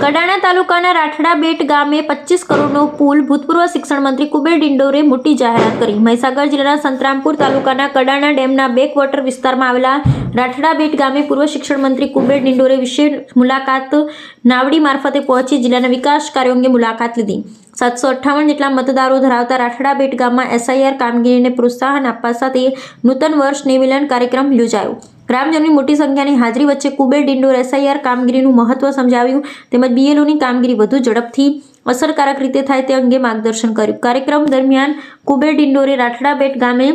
કડાણા તાલુકાના રાઠડા બેટ ગામે પચીસ કરોડનો પુલ ભૂતપૂર્વ શિક્ષણ મંત્રી કુબેર ડિંડોરે મોટી જાહેરાત કરી. મહીસાગર જિલ્લાના સંતરામપુર તાલુકાના કડાણા ડેમના બેકવોટર વિસ્તારમાં આવેલા રાઠડા બેટ ગામે પૂર્વ શિક્ષણ મંત્રી કુબેર ડિંડોરે વિશેષ મુલાકાત નાવડી મારફતે પહોંચી જિલ્લાના વિકાસ કાર્યો અંગે મુલાકાત લીધી. સાતસો અઠ્ઠાવન જેટલા મતદારો ધરાવતા રાઠડા બેટ ગામમાં એસઆઈઆર કામગીરીને પ્રોત્સાહન આપવા સાથે નૂતન વર્ષ નિમિલન કાર્યક્રમ યોજાયો. ગ્રામજનોની મોટી સંખ્યાની હાજરી વચ્ચે કુબેર ડિંડોર એસઆઈઆર કામગીરીનું મહત્વ સમજાવ્યું તેમજ બીએલઓની કામગીરી વધુ ઝડપથી અસરકારક રીતે થાય તે અંગે માર્ગદર્શન કર્યું. કાર્યક્રમ દરમિયાન કુબેર ડિંડોરે રાઠડાબેટ ગામે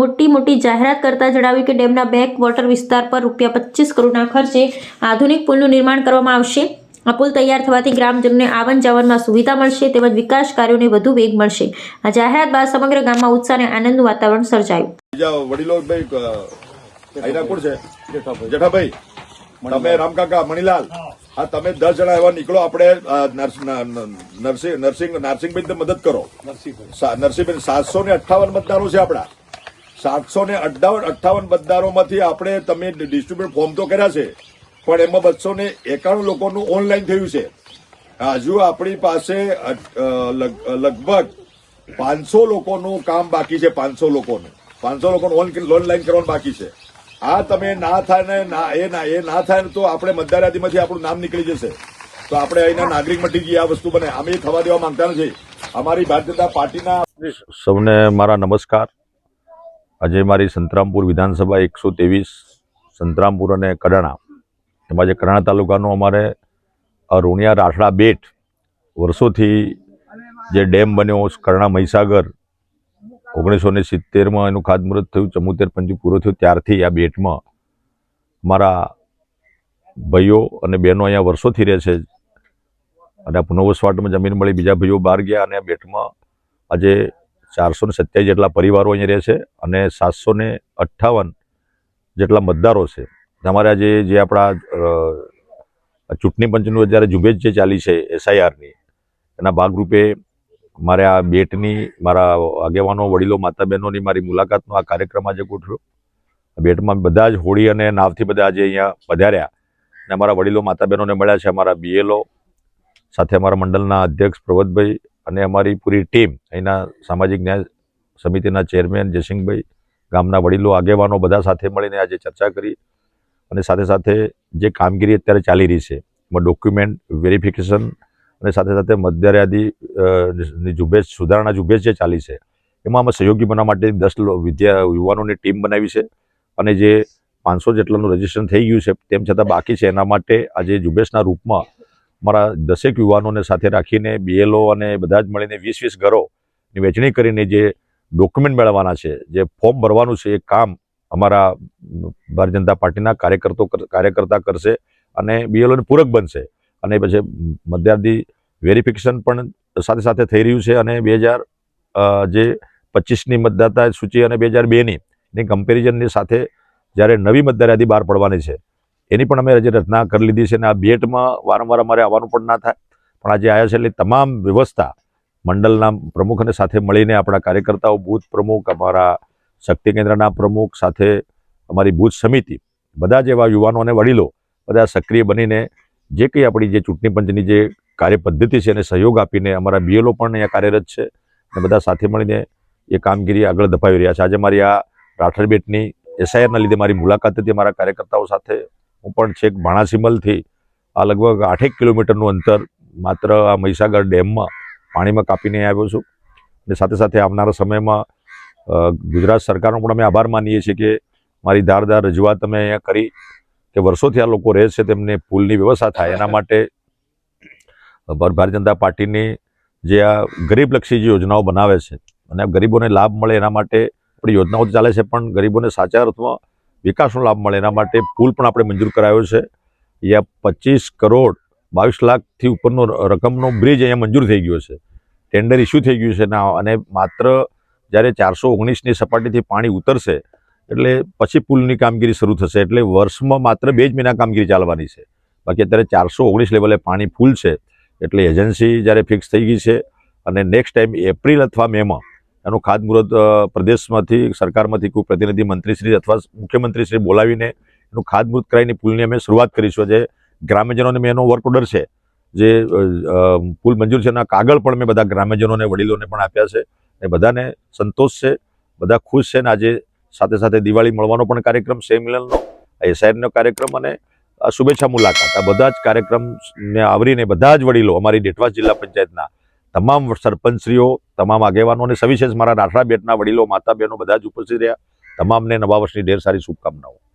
મોટી મોટી જાહેરાત કરતા જણાવ્યું કે ડેમના બેક વોટર વિસ્તાર પર રૂપિયા પચીસ કરોડના ખર્ચે આધુનિક પુલનું નિર્માણ કરવામાં આવશે. આ પુલ તૈયાર થવાથી ગ્રામજનોને આવન જાવનમાં સુવિધા મળશે તેમજ વિકાસ કાર્યોને વધુ વેગ મળશે. આ જાહેરાત બાદ સમગ્ર ગામમાં ઉત્સાહ અને આનંદનું વાતાવરણ સર્જાયું. વડીલો કોણ છે? જેઠાભાઈ. તમે રામકાકા મણીલાલ. હા. તમે દસ જણા એવા નીકળો આપણે નરસિંહ નરસિંહ નરસિંહભાઈ મદદ કરો. સા- નરસિંહભાઈ સાતસો ને અઠ્ઠાવન મતદારો છે આપણા. સાતસો ને અઠ્ઠાવન અઠ્ઠાવન મતદારોમાંથી આપણે તમે ડિસ્ટ્રીબ્યુટ ફોર્મ તો કર્યા છે પણ એમાં બસો ને એકાણું લોકોનું ઓનલાઈન થયું છે. હજુ આપણી પાસે લગભગ પાંચસો લોકોનું કામ બાકી છે પાંચસો લોકોનું. પાંચસો લોકોનું ઓનલાઈન કરવાનું બાકી છે. આ તમે ના થાય ને ના, એ ના એ ના થાય ને તો આપણે મતદાર આપણું નામ નીકળી જશે. તો આપણે અહીંના નાગરિક મટી જઈએ, આ વસ્તુ બને. અમે થવા દેવા માંગતા નથી. અમારી ભારતીય જનતા પાર્ટીના સૌને મારા નમસ્કાર. આજે મારી સંતરામપુર વિધાનસભા એકસો ત્રેવીસ, સંતરામપુર અને કડાણા. એમાં જે કડાણા તાલુકાનો અમારે અરુણિયા રાઠડા બેટ વર્ષોથી જે ડેમ બન્યો, કડાણા મહીસાગર ઓગણીસો ને સિત્તેરમાં એનું ખાતમુહૂર્ત થયું, ચમોતેર પંચી પૂરો થયું. ત્યારથી આ બેટમાં મારા ભાઈઓ અને બહેનો અહીંયા વર્ષોથી રહે છે. અને આ પુનઃવસવાટમાં જમીન મળી, બીજા ભાઈઓ બહાર ગયા અને આ બેટમાં આજે ચારસો ને સત્યાવીસ જેટલા પરિવારો અહીંયા રહે છે અને સાતસો ને અઠ્ઠાવન જેટલા મતદારો છે. તમારે આજે જે આપણા ચૂંટણી પંચનું અત્યારે ઝુંબેશ જે ચાલી છે, એસઆઈઆરની, એના ભાગરૂપે મારે આ બેટની, મારા આગેવાનો, વડીલો માતા બહેનોની મારી મુલાકાતનો આ કાર્યક્રમ આજે ગોઠવ્યો. બેટમાં બધા જ હોળી અને નાવથી બધા આજે અહીંયા પધાર્યા. અને અમારા વડીલો માતા બહેનોને મળ્યા છે અમારા બીએલઓ, સાથે અમારા મંડળના અધ્યક્ષ પ્રવતભાઈ અને અમારી પૂરી ટીમ, અહીંના સામાજિક ન્યાય સમિતિના ચેરમેન જયસિંહભાઈ, ગામના વડીલો, આગેવાનો બધા સાથે મળીને આજે ચર્ચા કરી. અને સાથે સાથે જે કામગીરી અત્યારે ચાલી રહી છે, એમાં ડોક્યુમેન્ટ વેરિફિકેશન અને સાથે સાથે મતદાર યાદી ઝુંબેશ, સુધારણા ઝુંબેશ જે ચાલી છે, એમાં અમે સહયોગી બનવા માટે દસ વિદ્યા, યુવાનોની ટીમ બનાવી છે. અને જે પાંચસો જેટલાનું રજીસ્ટ્રેશન થઈ ગયું છે, તેમ છતાં બાકી છે. એના માટે આજે ઝુંબેશના રૂપમાં મારા દસેક યુવાનોને સાથે રાખીને બીએલઓ અને બધા જ મળીને વીસ વીસ ઘરોની વહેંચણી કરીને જે ડોક્યુમેન્ટ મેળવવાના છે, જે ફોર્મ ભરવાનું છે, એ કામ અમારા ભારતીય જનતા પાર્ટીના કાર્યકર્તો, કાર્યકર્તા કરશે અને બીએલઓને પૂરક બનશે. અને પછી મતદારદી વેરિફિકેશન પણ સાથે સાથે થઈ રહ્યું છે અને બે હજાર જે પચીસની મતદાતા સૂચિ અને બે હજાર બેની એની કમ્પેરિઝનની સાથે જ્યારે નવી મતદાર બહાર પડવાની છે, એની પણ અમે આજે રચના કરી લીધી છે અને આ બેટમાં વારંવાર અમારે આવવાનું પણ ના થાય. પણ આજે આવ્યા છે એટલે તમામ વ્યવસ્થા મંડળના પ્રમુખને સાથે મળીને આપણા કાર્યકર્તાઓ, બૂથ પ્રમુખ, અમારા શક્તિ કેન્દ્રના પ્રમુખ સાથે અમારી બૂથ સમિતિ, બધા જ એવા યુવાનો અને વડીલો બધા સક્રિય બનીને જે કંઈ આપણી જે ચૂંટણી પંચની જે કાર્ય પદ્ધતિ છે એને સહયોગ આપીને અમારા બીએલઓ પણ અહીંયા કાર્યરત છે અને બધા સાથે મળીને એ કામગીરી આગળ ધપાવી રહ્યા છે. આજે મારી આ રાઠર બેટની એસઆઈઆરના લીધે મારી મુલાકાત હતી અમારા કાર્યકર્તાઓ સાથે. હું પણ છેક ભાણાસિમલથી આ લગભગ આઠેક કિલોમીટરનું અંતર માત્ર આ મહીસાગર ડેમમાં પાણીમાં કાપીને આવ્યો છું અને સાથે સાથે આવનારા સમયમાં ગુજરાત સરકારનો પણ અમે આભાર માનીએ છીએ કે મારી ધારદાર રજૂઆત અમે અહીંયા કરી કે વર્ષોથી આ લોકો રહે છે, તેમને પુલની વ્યવસ્થા થાય. એના માટે ભારતીય જનતા પાર્ટીની જે આ ગરીબલક્ષી જે યોજનાઓ બનાવે છે, અને ગરીબોને લાભ મળે એના માટે આપણી યોજનાઓ ચાલે છે, પણ ગરીબોને સાચા અર્થમાં વિકાસનો લાભ મળે. એના માટે પુલ પણ આપણે મંજૂર કરાયો છે. અહીંયા પચીસ કરોડ, બાવીસ લાખથી ઉપરનો રકમનો બ્રિજ અહીંયા મંજૂર થઈ ગયો છે. ટેન્ડર ઇસ્યુ થઈ ગયું છે. અને માત્ર જ્યારે ચારસો ઓગણીસની સપાટીથી પાણી ઉતરશે એટલે પછી પુલની કામગીરી શરૂ થશે. એટલે વર્ષમાં માત્ર બે જ મહિના કામગીરી ચાલવાની છે. બાકી અત્યારે ચારસો ઓગણીસ લેવલે પાણી ફૂલ છે. એટલે એજન્સી જ્યારે ફિક્સ થઈ ગઈ છે અને નેક્સ્ટ ટાઈમ એપ્રિલ અથવા મેમાં એનું ખાતમુહૂર્ત પ્રદેશમાંથી, સરકારમાંથી કોઈ પ્રતિનિધિ મંત્રીશ્રી અથવા મુખ્યમંત્રીશ્રી બોલાવીને એનું ખાતમુહૂર્ત કરાવીને પુલની અમે શરૂઆત કરીશું. જે ગ્રામ્યજનોને મેં એનો વર્ક ઓર્ડર છે જે પુલ મંજૂર છે એના કાગળ પણ મેં બધા ગ્રામ્યજનોને વડીલોને પણ આપ્યા છે. એ બધાને સંતોષ છે, બધા ખુશ છે ને આજે સાથે સાથે દિવાળી મળવાનો પણ કાર્યક્રમ સે મિલનનો. એસઆઈનો કાર્યક્રમ અને શુભેચ્છા મુલાકાત. આ બધા જ કાર્યક્રમને આવરીને બધા જ વડીલો અમારી ડેટવાસ જિલ્લા પંચાયતના તમામ સરપંચશ્રીઓ, તમામ આગેવાનો અને સવિશેષ મારા રાઠડા બેટના વડીલો માતા બહેનો બધા જ ઉપસ્થિત રહ્યા. તમામને નવા વર્ષની ઢેર સારી શુભકામનાઓ.